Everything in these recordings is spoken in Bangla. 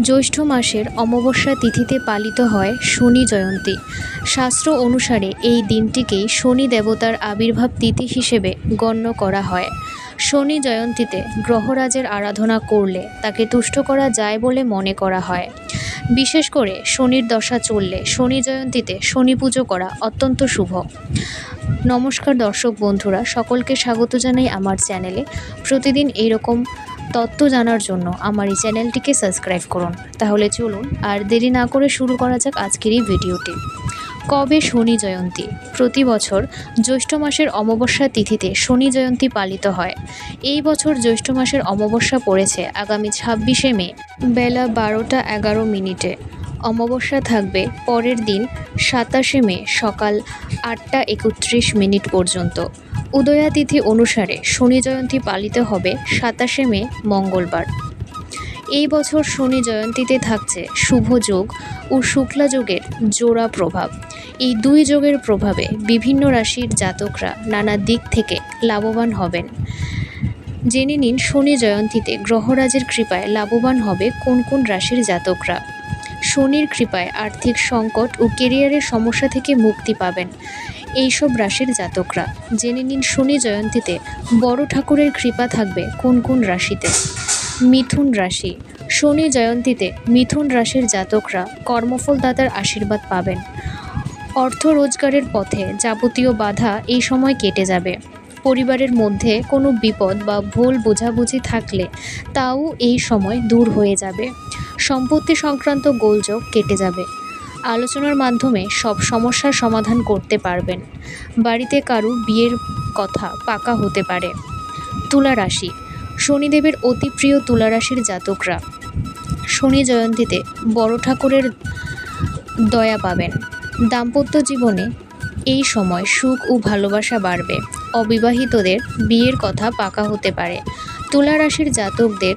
জ্যৈষ্ঠ মাসের অমাবস্যা তিথিতে পালিত হয় শনি জয়ন্তী। শাস্ত্র অনুসারে এই দিনটিকেই শনি দেবতার আবির্ভাব তিথি হিসেবে গণ্য করা হয়। শনি জয়ন্তীতে গ্রহরাজের আরাধনা করলে তাকে তুষ্ট করা যায় বলে মনে করা হয়। বিশেষ করে শনির দশা চললে শনি জয়ন্তীতে শনি পুজো করা অত্যন্ত শুভ। নমস্কার দর্শক বন্ধুরা, সকলকে স্বাগত জানাই আমার চ্যানেলে। প্রতিদিন এইরকম তথ্য জানার জন্য আমার এই চ্যানেলটিকে সাবস্ক্রাইব করুন। তাহলে চলুন আর দেরি না করে শুরু করা যাক আজকের এই ভিডিওটি। কবে শনি জয়ন্তী? প্রতি বছর জ্যৈষ্ঠ মাসের অমাবস্যা তিথিতে শনি জয়ন্তী পালিত হয়। এই বছর জ্যৈষ্ঠ মাসের অমাবস্যা পড়েছে আগামী ছাব্বিশে মে, বেলা বারোটা এগারো মিনিটে। অমাবস্যা থাকবে পরের দিন সাতাশে মে সকাল আটটা একত্রিশ মিনিট পর্যন্ত। উদয়া তিথি অনুসারে শনি জয়ন্তী পালিত হবে সাতাশে মে, মঙ্গলবার। এই বছর শনি জয়ন্তীতে থাকছে শুভ যোগ ও শুক্লা যোগের জোড়া প্রভাব। এই দুই যোগের প্রভাবে বিভিন্ন রাশির জাতকরা নানা দিক থেকে লাভবান হবেন। জেনে নিন শনি জয়ন্তীতে গ্রহরাজের কৃপায় লাভবান হবে কোন কোন রাশির জাতকরা। শনির কৃপায় আর্থিক সংকট ও কেরিয়ারের সমস্যা থেকে মুক্তি পাবেন। এইসব রাশির জাতকরা। জেনে নিন শনি জয়ন্তীতে বড় ঠাকুরের কৃপা থাকবে কোন কোন রাশিতে। মিথুন রাশি। শনি জয়ন্তীতে মিথুন রাশির জাতকরা কর্মফলদাতার আশীর্বাদ পাবেন। অর্থ রোজগারের পথে যাবতীয় বাধা এই সময় কেটে যাবে। পরিবারের মধ্যে কোনো বিপদ বা ভুল বোঝাবুঝি থাকলে তাও এই সময় দূর হয়ে যাবে। সম্পত্তি সংক্রান্ত গোলযোগ কেটে যাবে। আলোচনার মাধ্যমে সব সমস্যার সমাধান করতে পারবেন। বাড়িতে কারু বিয়ের কথা পাকা হতে পারে। তুলা রাশি শনিদেবের অতি প্রিয় তুলা রাশির জাতকরা। শনি জয়ন্তীতে বড় ঠাকুরের দয়া পাবেন। দাম্পত্য জীবনে এই সময় সুখ ও ভালোবাসা বাড়বে। অবিবাহিতদের বিয়ের কথা পাকা হতে পারে। তুলা রাশির জাতকদের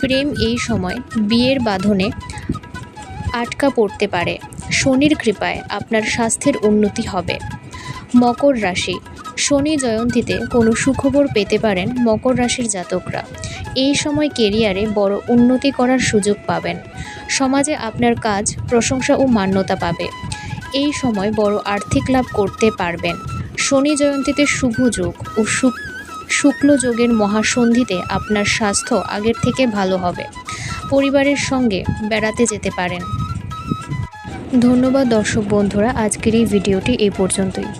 প্রেম এই সময় বিয়ের বাঁধনে আটকা পড়তে পারে। শনির কৃপায় আপনার স্বাস্থ্যের উন্নতি হবে। মকর রাশি। শনি জয়ন্তীতে কোনো সুখবর পেতে পারেন মকর রাশির জাতকরা। এই সময় কেরিয়ারে বড় উন্নতি করার সুযোগ পাবেন। সমাজে আপনার কাজ, প্রশংসা ও মান্যতা পাবে। এই সময় বড় আর্থিক লাভ করতে পারবেন। শনি জয়ন্তীতে শুভ যোগ ও শুক শুক্ল যোগের মহাসন্ধিতে আপনার স্বাস্থ্য আগের থেকে ভালো হবে। পরিবারের সঙ্গে বেড়াতে যেতে পারেন। ধন্যবাদ দর্শক বন্ধুরা আজকের এই ভিডিওটি এই পর্যন্তই।